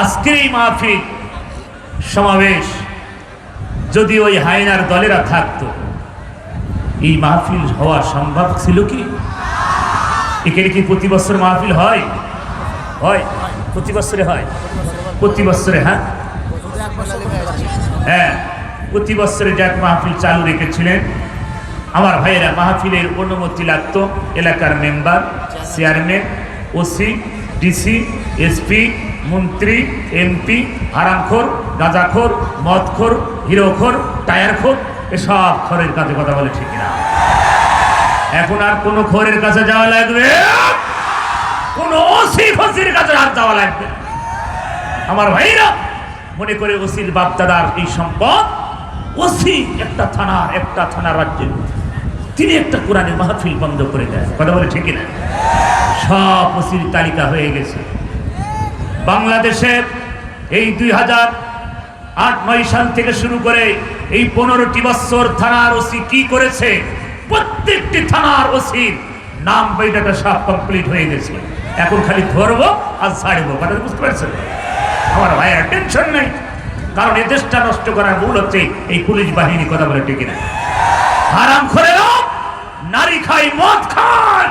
আজকের এই মাহফিল সমাবেশ যদি ওই হায়নার দলেরা থাকতো, এই মাহফিল হওয়া সম্ভব ছিল কি? এখানে কি প্রতি বছর মাহফিল হয়? হয়। প্রতি বছরে হয়? প্রতি বছরে হ্যাঁ? হ্যাঁ। প্রতি বছরে যাক মাহফিল চালু রেখেছিলেন, আমার ভাইয়েরা মাহফিলের অনুমতি লাগতো, এলাকার member, chairman OC, DC, SP, মন্ত্রী, এমপি, হারামখোর, গাঁজাখোর, মদখোর, হিরোখোর, টায়ারখোর, এসব খরের কাছে কথা বলে ঠিক না এখন আর কোনো খোরের কাছে যাওয়া লাগবে? কোনো ওসি ফসির কাছে আর যাওয়া লাগবে আমার ভাইরা, মনে করে ওসির বাপদাদার এই সম্পদ? ওসি একটা থানা একটা থানা রাজ্যে। তিনি একটা কোরআনের মাহফিল বন্ধ করে দেয় কথা বলে ঠিকই না সব ওসির তালিকা হয়ে গেছে। বাংলাদেশের এই দুই হাজার আট নয় সাল থেকে শুরু করে এই পনেরোটি বছর থানার ওসি কি করেছে, প্রত্যেকটি থানার ওসির নাম বইটাটা সব কমপ্লিট হয়ে গেছে। এখন খালি ধরবো আর ছাড়বো কথা বুঝতে পারছেন? আমার ভাইয়ের টেনশন নেই, কারণ এই দেশটা নষ্ট করার মূল হচ্ছে এই পুলিশ বাহিনী কথা বলে ঠিক না হারাম করে নারী খাই মদ খায়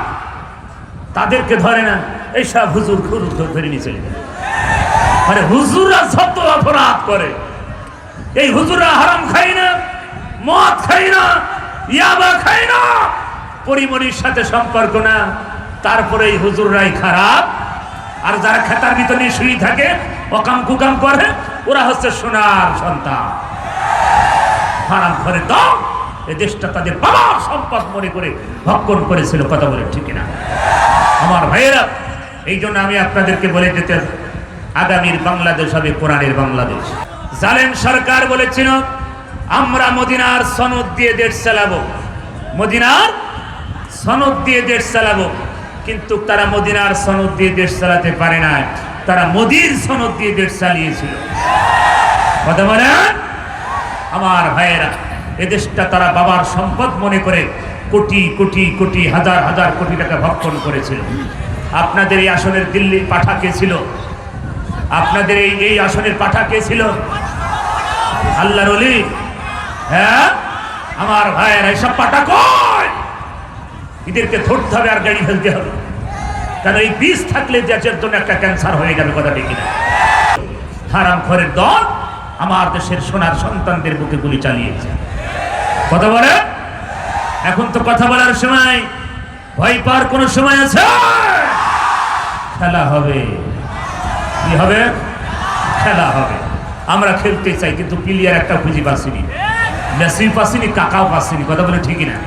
তাদেরকে ধরে না। এইসব হুজুর খুর ধরে নিয়ে চলে যায়। মানে হুজুররা যত অপরাধ করে। এই হুজুররা হারাম খাই না, মদ খাই না, ইয়াবা খাই না। পরিমণির সাথে সম্পর্ক না, তারপরে এই হুজুররাই খারাপ। আর যারা খেতার ভিতরে শুয়ে থাকে, অকাম কুকাম করে, ওরা হচ্ছে সোনার সন্তান। হারাম করে দাও এ দেশটা তাদের বাবার সম্পদ মনে করে ভক্ষণ করেছিল, কথা বলে ঠিক না আমার ভাইয়েরা, এই জন্য আমি আপনাদেরকে বলে যেতে আগামীর বাংলাদেশ হবে কোরআনের বাংলাদেশ। জালেম সরকার বলেছিল, আমরা মদিনার সনদ দিয়ে দেশ চালাবো। মদিনার সনদ দিয়ে দেশ চালাবো, কিন্তু তারা মদিনার সনদ দিয়ে দেশ চালাতে পারে না। তারা মোদির সনদ দিয়ে দেশ চালিয়েছিল। কথা বলেন? আমার ভাইয়েরা এদেশটা তারা বাবার সম্পদ মনে করে কোটি কোটি কোটি, হাজার হাজার কোটি টাকা ভক্ষণ করেছিল। আপনাদের এই আসনের দিল্লি পাঠা কে ছিল? আপনাদের এই এই আসনের পাঠা কে ছিল? আল্লাহর অলি হ্যাঁ? আমার ভাইয়েরা, এসব পাঠা কয় এদেরকে ধরতে হবে আর গাড়ি ফেলতে হবে। কারণ এই বিষ থাকলে দেশের জন্য একটা ক্যান্সার হয়ে গেল কথা ঠিক না হারাম ঘরের দল আমার দেশের সোনার সন্তানদের বুকে গুলি চালিয়েছে। কথা বলে? এখন তো কথা বলার সময়। ভয় পাওয়ার কোনো সময় আছে? খেলা হবে। কি হবে? খেলা হবে। আমরা খেলতে চাই, কিন্তু প্লেয়ার একটা খুঁজি পাসিনি মেসি পাসিনি কাকাও পাসিনি কথা বলে ঠিকই না।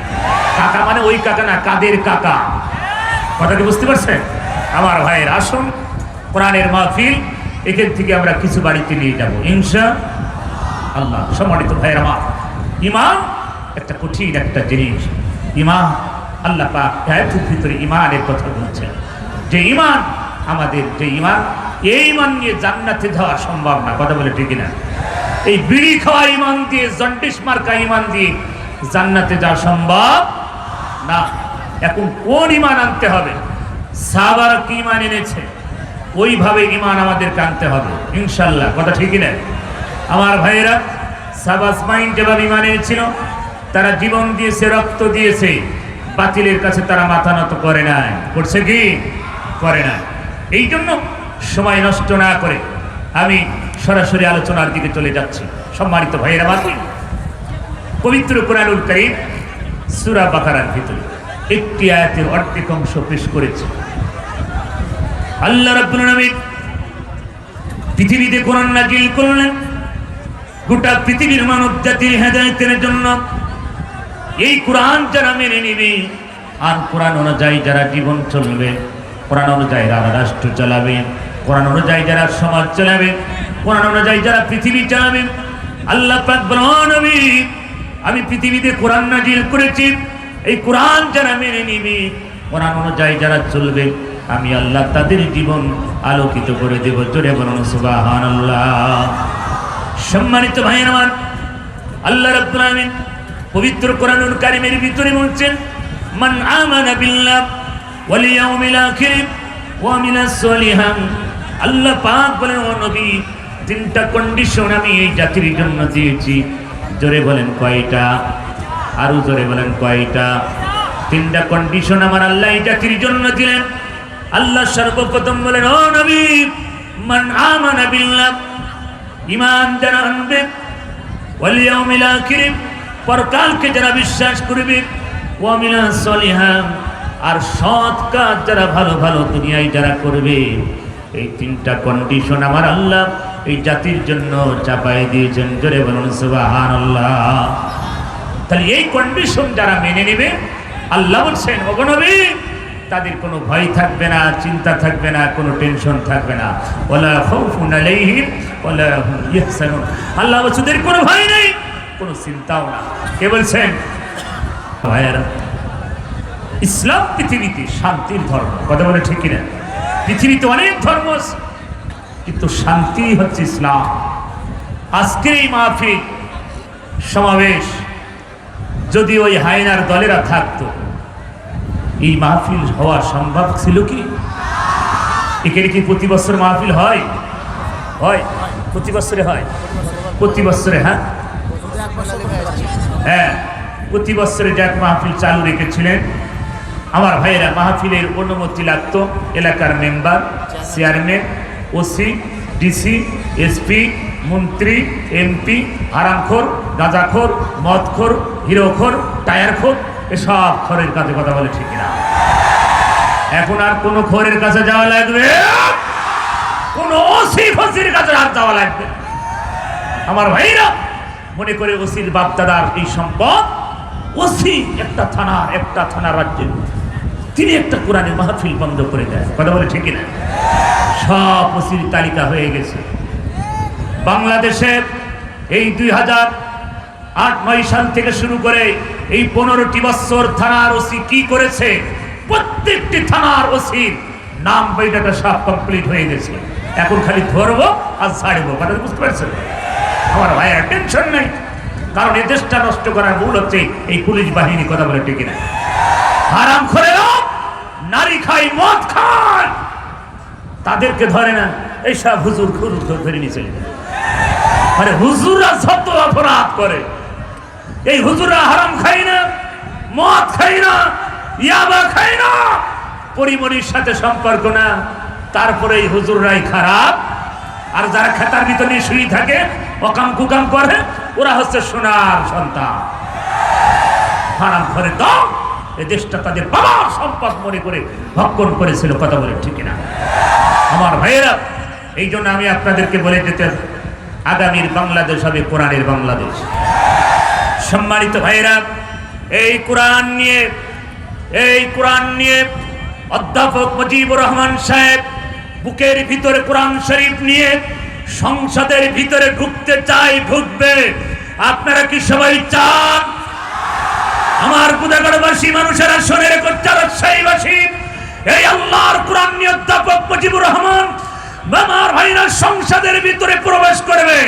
কাকা মানে ওই কাকা না, কাদের কাকা? কথাটি বুঝতে পারছেন? আমার ভাইয়ের আসুন, কোরআনের মাহফিল, এখান থেকে আমরা কিছু বাড়িতে নিয়ে যাব। ইনশা আল্লাহ। সম্মানিত ভাইয়ের আমার। ইমান একটা কঠিন একটা জিনিস। ইমান আল্লাহ ভিতরে ইমানের কথা বলছেন। যে ইমান আমাদের যে ইমান এই ইমান নিয়ে জান্নাতে যাওয়া সম্ভব না। কথা বলে ঠিক না এই বিড়ি খাওয়া ইমান দিয়ে, জন্ডিস মার্কা ইমান দিয়ে জান্নাতে যাওয়া সম্ভব না। এখন কোন ইমান আনতে হবে? সাহাবারা কি ইমান এনেছে? ওইভাবে ইমান আমাদেরকে আনতে হবে ইনশাল্লাহ কথা ঠিকই না আমার ভাইয়েরা, সাবাস মাইন যেভাবে ইমান এনেছিল তারা জীবন দিয়েছে, রক্ত দিয়েছে। বাতিলের কাছে তারা মাথা নত করে নাই। করছে কি? করে না এই জন্য সময় নষ্ট না করে আমি সরাসরি আলোচনার দিকে চলে যাচ্ছি। সম্মানিত ভাইয়েরা মাতুল পবিত্র কোরআনুল করিম সুরা বাকারার ভিতরে একটি আয়াতের অর্ধেক অংশ পেশ করেছে। আল্লাহ রাব্বুল আলামিন পৃথিবীতে কোরআন নাজিল করলেন? গোটা পৃথিবীর মানব জাতির হেদায়েতের জন্য এই কোরআন যারা মেনে নেবে আর কোরআন অনুযায়ী যারা জীবন চলবে কোরআন অনুযায়ী যারা রাষ্ট্র চালাবে কোরআন অনুযায়ী যারা সমাজ চালাবে কোরআন অনুযায়ী যারা পৃথিবী চালাবে আল্লাহ পাক বলেন, "ও নবী আমি পৃথিবীতে কোরআন নাজিল করেছি এই কোরআন যারা মেনে নিবে কোরআন অনুযায়ী যারা চলবে আমি আল্লাহ তাদের জীবন আলোকিত করে দেব। জোরে বলুন সুবহানাল্লাহ। সম্মানিত ভাইয়ের আমার আল্লাহ রাব্বুল আলামিন পবিত্র কোরআনুল কারীমের ভিতরে বলছেন, মান আমানা বিল্লাহ ওয়াল ইয়াউমিল আখির ওয়া আমিলা সলিহান। আল্লাহ পাক বলেন, ও নবী, তিনটা কন্ডিশন আমি এই জাতির জন্য দিয়েছি। জোরে বলেন কয়টা? আরও জোরে বলেন কয়টা? তিনটা কন্ডিশন আমার আল্লাহ এই জাতির জন্য দিলেন। আল্লাহ সর্বপ্রথম বলেন, ও নবী, মান আমানা বিল্লাহ। ইমান যারা আনবে ওয়ালিয়াউমিল আখির পরকালকে যারা বিশ্বাস করবে আর সৎ কাজ যারা ভালো ভালো দুনিয়ায় যারা করবে, এই তিনটা কন্ডিশন আমার আল্লাহ এই জাতির জন্য চাপাই দিয়েছেন। জোরে বলুন সুবাহান আল্লাহ তাহলে এই কন্ডিশন যারা মেনে নেবে, আল্লাহ বলছেন অগনবী তাদের কোনো ভয় থাকবে না, চিন্তা থাকবে না, কোনো টেনশন থাকবে না। ওলা ইয়াহসানুন। আল্লাহ বলছে কোনো ভয় নেই। কোনো চিন্তাও না। কে বলছেন? ইসলাম পৃথিবীতে শান্তির ধর্ম, কথা বলে ঠিক কিনা? পৃথিবীতে অনেক ধর্ম কিন্তু শান্তি হচ্ছে ইসলাম। আজকের এই মাহফিল সমাবেশ যদি ওই হায়নার দলেরা থাকতো, এই মাহফিল হওয়া সম্ভব ছিল কি? এখানে কি প্রতি বছর মাহফিল হয়? হয়। প্রতি বছরে হয়। প্রতি বছরে হ্যাঁ? হ্যাঁ প্রতি বছরে যাক মাহফিল চালু রেখেছিলেন, আমার ভাইয়েরা মাহফিলের অনুমতি লাগতো, এলাকার member, chairman, OC, DC, SP, মন্ত্রী, এমপি আরামখোর গাঁজাখোর, মদখোর, হিরোখোর, টায়ারখোর, এসব খরের কাছে কথা বলে ঠিক না এখন আর কোনো খরের কাছে যাওয়া লাগবে? কোনো ওসি ফসির কাছে আর যাওয়া লাগবে আমার ভাইরা মনে করে ওসির বাপদাদার এই সম্পদ? ওসি একটা থানার একটা থানা রাজ্যের তিনি একটা কোরআনের মাহফিল বন্ধ করে দেয়। কথা বলে ঠিক না সব ওসির তালিকা হয়ে গেছে। বাংলাদেশের এই দুই হাজার আট, নয় সাল থেকে শুরু করে এই পনেরোটি বছর থানার ওসি কি করেছে? প্রত্যেকটি থানার ওসির নাম বইটাটা সব কমপ্লিট হয়ে গেছে। এখন খালি ধরবো আর ছাড়বো। কথা বুঝতে পারছেন? আমার ভাইয়ের টেনশন নেই। কারণ এই দেশটা নষ্ট করার ভুল হচ্ছে এই পুলিশ বাহিনী কথা বলে ঠিক না। হারাম করে নারী খাই মদ খায়। তাদেরকে ধরে না এইসব হুজুর খুরুজ ধরে নিয়ে চলে যায়। আরে হুজুররা যত অপরাধ করে, এই হুজুররা হারাম খাই না, মদ খাই না, ইয়াবা খাই না পরিমণির সাথে সম্পর্ক না, তারপরে এই হুজুররাই খারাপ। আর যারা খেতার ভিতরে শুয়ে থাকে, অকাম কুকাম করে, ওরা হচ্ছে সোনার সন্তান। হারাম করে দাও, এই দেশটা তাদের বাবার সম্পদ মনে করে ভক্ষণ করেছিল, কথা বলে ঠিক না আমার ভাইয়েরা, এই জন্য আমি আপনাদেরকে বলে যেতে আগামীর বাংলাদেশ হবে কোরআনের বাংলাদেশ। সম্মানিত ভাইয়েরা, এই কোরআন নিয়ে, এই কোরআন নিয়ে অধ্যাপক মুজিবুর রহমান সাহেব বুকের ভিতরে কোরআন শরীফ নিয়ে সংসদের ভিতরে ঢুকতে চাই, ঢুকবে। আপনারা কি সবাই চান? আমার বুদাগড়বাসী, মানুষেরা শোনে রেখে রাজশাহীবাসী এই আল্লাহর কোরআন নিয়ে অধ্যাপক মুজিবুর রহমান আমার ভাইরা সংসদের ভিতরে প্রবেশ করবে।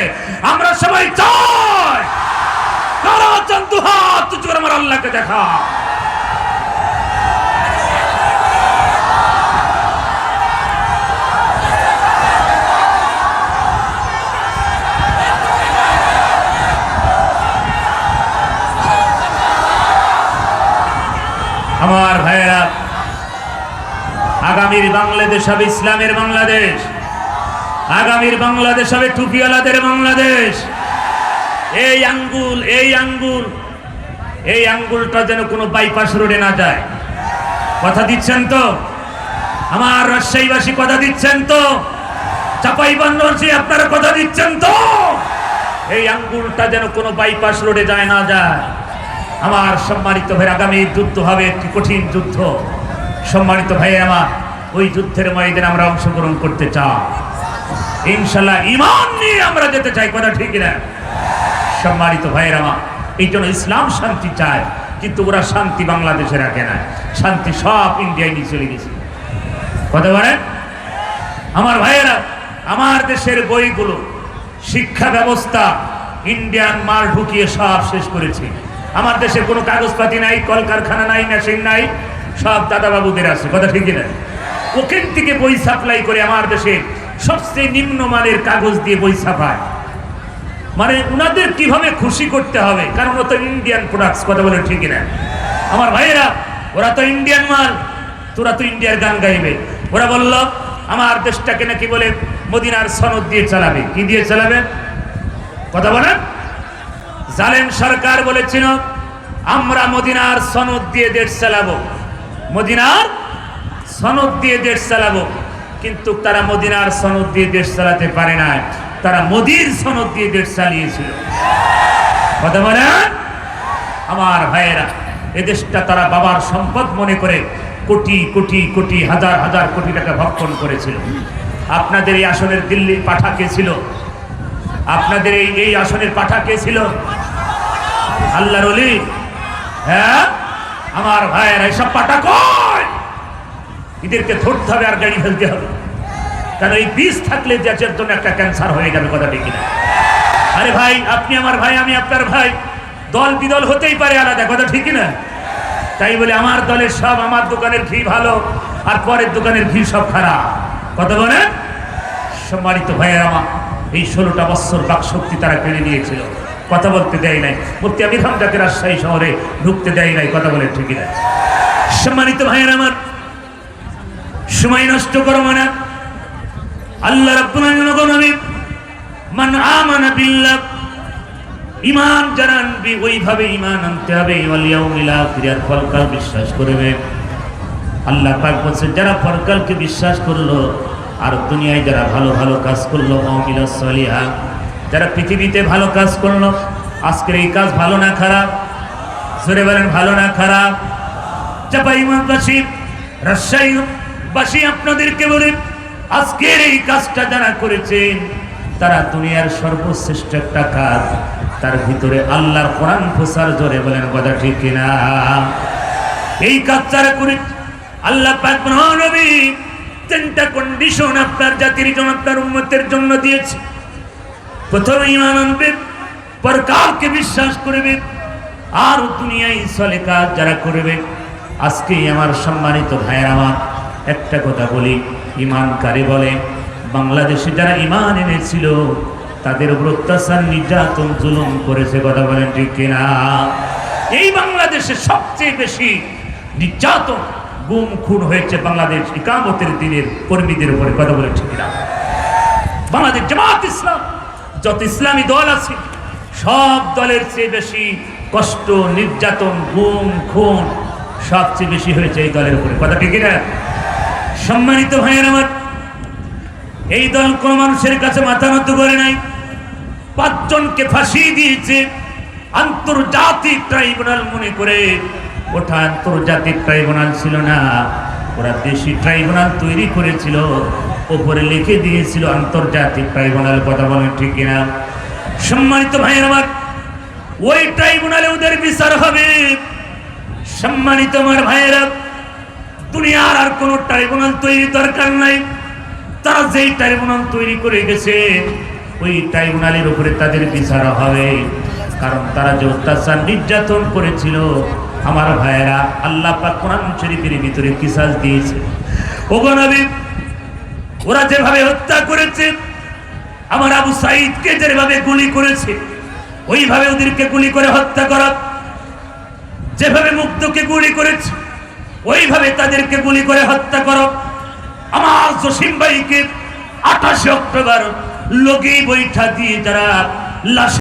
আমরা সবাই চাই। কারা চান দু হাত উঁচু আমার আল্লাহকে দেখা। আমার ভাইয়েরা, আগামীর বাংলাদেশ হবে ইসলামের বাংলাদেশ, আগামীর বাংলাদেশ হবে টুপিওয়ালাদের বাংলাদেশ। এই আঙ্গুল এই আঙ্গুল, এই আঙ্গুলটা যেন কোনো বাইপাস রোডে না যায়। কথা দিচ্ছেন তো? আমার রাজশাহীবাসী কথা দিচ্ছেন তো? চাপাই বান্ধবী আপনারা কথা দিচ্ছেন তো? এই আঙ্গুলটা যেন কোনো বাইপাস রোডে যায় না যায়। আমার সম্মানিত ভাই আগামী যুদ্ধ হবে একটি কঠিন যুদ্ধ। সম্মানিত ভাই আমার, ওই যুদ্ধের ময়দানে আমরা অংশগ্রহণ করতে চাই। ইনশাল্লাহ ইমান নিয়ে আমরা যেতে চাই, কথা ঠিক না সম্মানিত ভাইয়ের আমার, এই জন্য ইসলাম শান্তি চায়, কিন্তু ওরা শান্তি বাংলাদেশে রাখে না। শান্তি সব ইন্ডিয়ায় নিয়ে চলে গেছে। কথা বলেন? আমার ভাইয়েরা, আমার দেশের বইগুলো, শিক্ষা ব্যবস্থা, ইন্ডিয়ান মাল ঢুকিয়ে সব শেষ করেছে। আমার দেশে কোনো কাগজপাতি নাই, কলকারখানা নাই, মেশিন নাই, সব দাদাবাবুদের আছে, কথা ঠিক না ওখান থেকে বই সাপ্লাই করে আমার দেশে সবচেয়ে নিম্নমানের কাগজ দিয়ে বই ছাপায়। মানে উনাদের কীভাবে খুশি করতে হবে? কারণ ও তো ইন্ডিয়ান প্রোডাক্টস কথা বলে ঠিক না আমার ভাইয়েরা, ওরা তো ইন্ডিয়ান মাল, তোরা তো ইন্ডিয়ার গান গাইবে। ওরা বলল, আমার দেশটাকে নাকি বলে মদিনার সনদ দিয়ে চালাবে। কি দিয়ে চালাবে? কথা বলেন। জালেম সরকার বলেছিল, আমরা মদিনার সনদ দিয়ে দেশ চালাবো। মদিনার সনদ দিয়ে দেশ চালাবো। কিন্তু তারা মদিনার সনদ দিয়ে দেশ চালাতে পারে না। তারা মোদির সনদ দিয়ে দেশ চালিয়েছিল। কথা আমার ভাইয়েরা এদেশটা তারা বাবার সম্পদ মনে করে কোটি কোটি কোটি, হাজার হাজার কোটি টাকা ভক্ষণ করেছিল। আপনাদের এই আসনের দিল্লি পাঠা কে ছিল? আপনাদের এই এই আসনের পাঠা কে ছিল? আল্লাহর অলি হ্যাঁ? আমার ভাইয়েরা, এসব পাঠা কয় এদেরকে ধরতে হবে আর গাড়ি ফেলতে হবে। কারণ এই বিষ থাকলে দেশের জন্য একটা ক্যান্সার হয়ে যাবে কথা ঠিক না আরে ভাই, আপনি আমার ভাই, আমি আপনার ভাই। দল বিদল হতেই পারে আলাদা, কথা ঠিক না তাই বলে আমার দলের সব, আমার দোকানের ঘি ভালো, আর পরের দোকানের ঘি সব খারাপ। কথা বলে সম্মানিত ভাইয়ের আমার। এই ষোলোটা বৎসর বাক শক্তি তারা কেড়ে নিয়েছিল। কথা বলতে দেয় নাই। মুক্তি আমির হামদাকে রাজশাহী শহরে ঢুকতে দেয় নাই, কথা বলে ঠিকই না সম্মানিত ভাইয়ের আমার, সময় নষ্ট করো আল্লাহ মান ইমান যারা আনবি আল্লাহ যারা পরকালকে বিশ্বাস করল আর দুনিয়ায় যারা ভালো ভালো কাজ করল মামিলা সলিহা, যারা পৃথিবীতে ভালো কাজ করল, আজকের এই কাজ ভালো না খারাপ? জোরে বলেন, ভালো না খারাপ? চাপাইমানবাসী রাজশাহীবাসী আপনাদেরকে বলে, আজকের এই কাজটা যারা করেছেন, তারা দুনিয়ার সর্বশ্রেষ্ঠ একটা কাজ, তার ভিতরে আল্লাহর কোরআন প্রসার জোরে বলেন, কথা ঠিক কিনা? এই কাজ যারা করে আল্লাহ পাক নবী তিনটা কন্ডিশন আপনার জাতির জন্য, আপনার উন্মতের জন্য দিয়েছে। প্রথমে ইমান আনবে পরকালকে বিশ্বাস করবে আর দুনিয়ায় চলে কাজ যারা করবে আজকে আমার সম্মানিত ভাইয়ের আমার একটা কথা বলি ইমানকারী বলে? বাংলাদেশে যারা ইমান এনেছিল, তাদের উপর অত্যাচার, নির্যাতন, জুলুম করেছে, কথা বলেন ঠিক কিনা? এই বাংলাদেশে সবচেয়ে বেশি নির্যাতন গুম, খুন হয়েছে বাংলাদেশ ইকামতের দিনের কর্মীদের উপরে কথা বলে ঠিক কিনা? বাংলাদেশ জামাত ইসলাম, যত ইসলামী দল আছে, সব দলের চেয়ে বেশি কষ্ট, নির্যাতন, গুম, খুন সবচেয়ে বেশি হয়েছে এই দলের উপরে। কথা ঠিক না সম্মানিত ভাইয়ের আমার, এই দল কোন মানুষের কাছে মাথা নত করে নাই। পাঁচজনকে ফাঁসিয়ে দিয়েছে আন্তর্জাতিক ট্রাইব্যুনাল মনে করে ওটা আন্তর্জাতিক ট্রাইব্যুনাল ছিল না। ওরা দেশি ট্রাইব্যুনাল তৈরি করেছিল, ওপরে লিখে দিয়েছিল আন্তর্জাতিক ট্রাইব্যুনাল, কথা বলেন ঠিক কিনা? সম্মানিত ভাইয়ের আমার, ওই ট্রাইব্যুনালে ওদের বিচার হবে। সম্মানিত আমার ভাইয়েরা, দুনিয়ার আর কোনো ট্রাইব্যুনাল তৈরি দরকার নাই। তারা যেই ট্রাইব্যুনাল তৈরি করে গেছে, ওই ট্রাইব্যুনালের উপরে তাদের বিচার হবে। কারণ তারা যে অত্যাচার নির্যাতন করেছিল আমার ভাইয়েরা, আল্লাহ পাক কোরআন শরীফের ভিতরে কিসাস দিয়েছে। ওগো নবী, ওরা যেভাবে হত্যা করেছে, আমার আবু সাইদকে যেভাবে গুলি করেছে, ওইভাবে ওদেরকে গুলি করে হত্যা করা, যেভাবে মুক্তকে গুলি করেছে, ওইভাবে তাদেরকে গুলি করে হত্যা করো। আমার জসিম ভাইকে আঠাশে অক্টোবর লগেই বৈঠা দিয়ে যারা লাশ